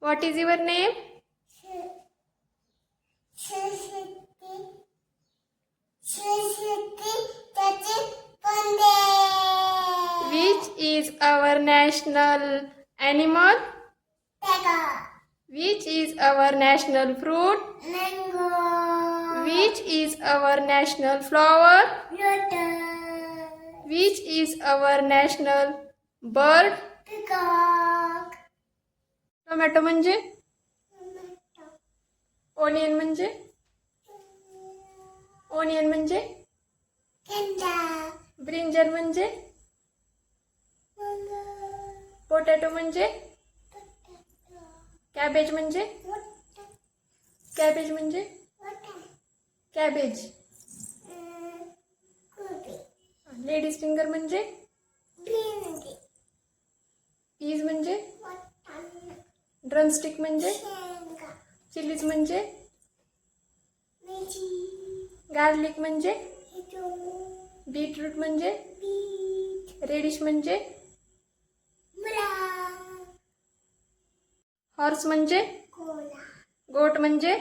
What is your name? Which is our national animal? Which is our national fruit? Mango. Which is our national flower? Lotus. Which is our national bird? Tomato म्हणजे? Onion म्हणजे? Onion म्हणजे? Brinjal म्हणजे? Potato म्हणजे? Cabbage म्हणजे? Cabbage म्हणजे? Cabbage ladies finger म्हणजे? Peas म्हणजे? Drumstick म्हणजे? चिलीज म्हणजे? गार्लिक म्हणजे? बीटरूट म्हणजे? रेडिश म्हणजे? हॉर्स म्हणजे? गोट म्हणजे?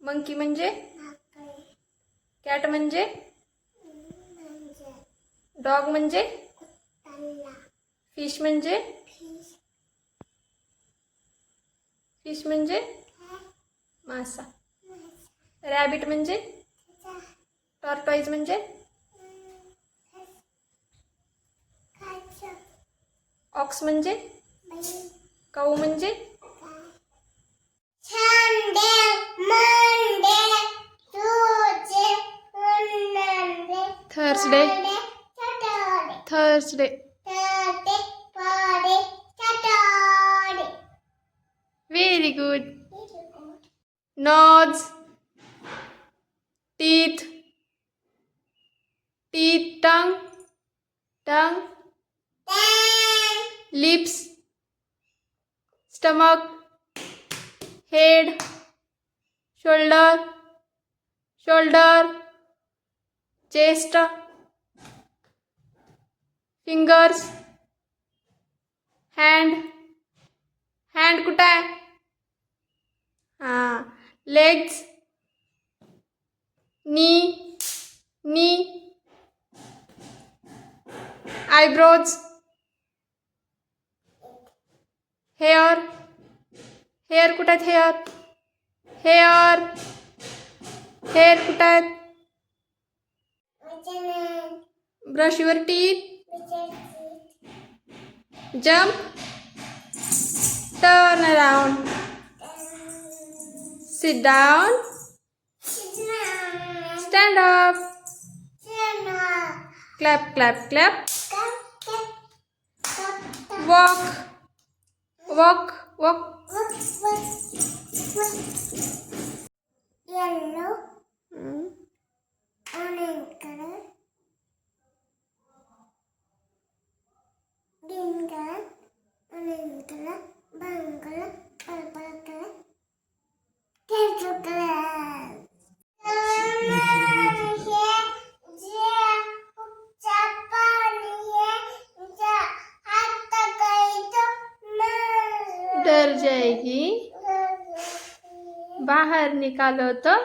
मंकी म्हणजे? कॅट म्हणजे? डॉग म्हणजे? फ़िश म्हणजे? फ़िश म्हणजे? मासा. रॅबिट म्हणजे? टॉर्टॉईज म्हणजे? ऑक्स म्हणजे? काऊ म्हणजे? Thursday. Thursday. Very good nose teeth teeth tongue tongue lips stomach head shoulder shoulder chest fingers hand hand कुठं आहे हां. Legs. Knee. Knee. Eyebrows. Hair. Hair कुठं आहेत हेअर हेअर हेअर कुठं आहेत? Brush your teeth jump turn around Sit down. Sit down. Stand up. Stand up. Clap, clap, clap. clap, clap, clap, clap. Walk. Walk, walk. walk, walk, walk. जाएगी। बाहर निकालो तो